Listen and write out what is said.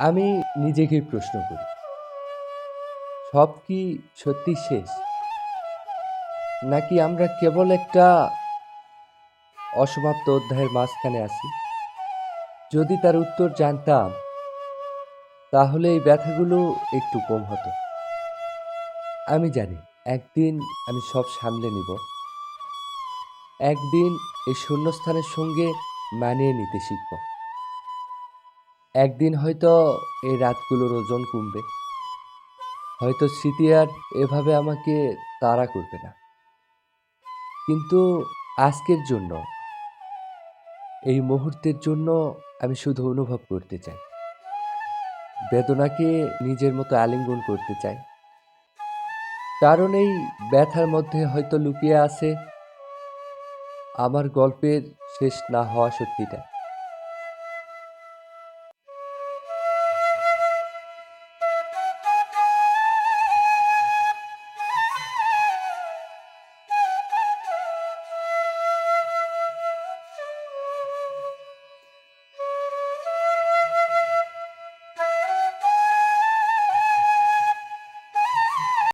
আমি নিজেকেই প্রশ্ন করি। সব কি সত্যি শেষ? নাকি আমরা কেবল একটা অসমাপ্ত অধ্যায়ের মাঝখানে আছি? যদি তার উত্তর জানতাম, তাহলে এই ব্যথাগুলো একটু কম হতো। আমি জানি, একদিন আমি সব সামলে নিব। একদিন এই শূন্যস্থানের সঙ্গে মানিয়ে নিতে শিখব। একদিন হয়তো এই রাতগুলোর ওজন কমবে। হয়তো স্মৃতি আর এভাবে আমাকে তাড়া করবে না। কিন্তু আজকের জন্য, এই মুহূর্তের জন্য আমি শুধু অনুভব করতে চাই। বেদনাকে নিজের মতো আলিঙ্গন করতে চাই। কারণ এই ব্যথার মধ্যে হয়তো লুকিয়ে আছে আমার গল্পের শেষ না হওয়া সত্যিটা।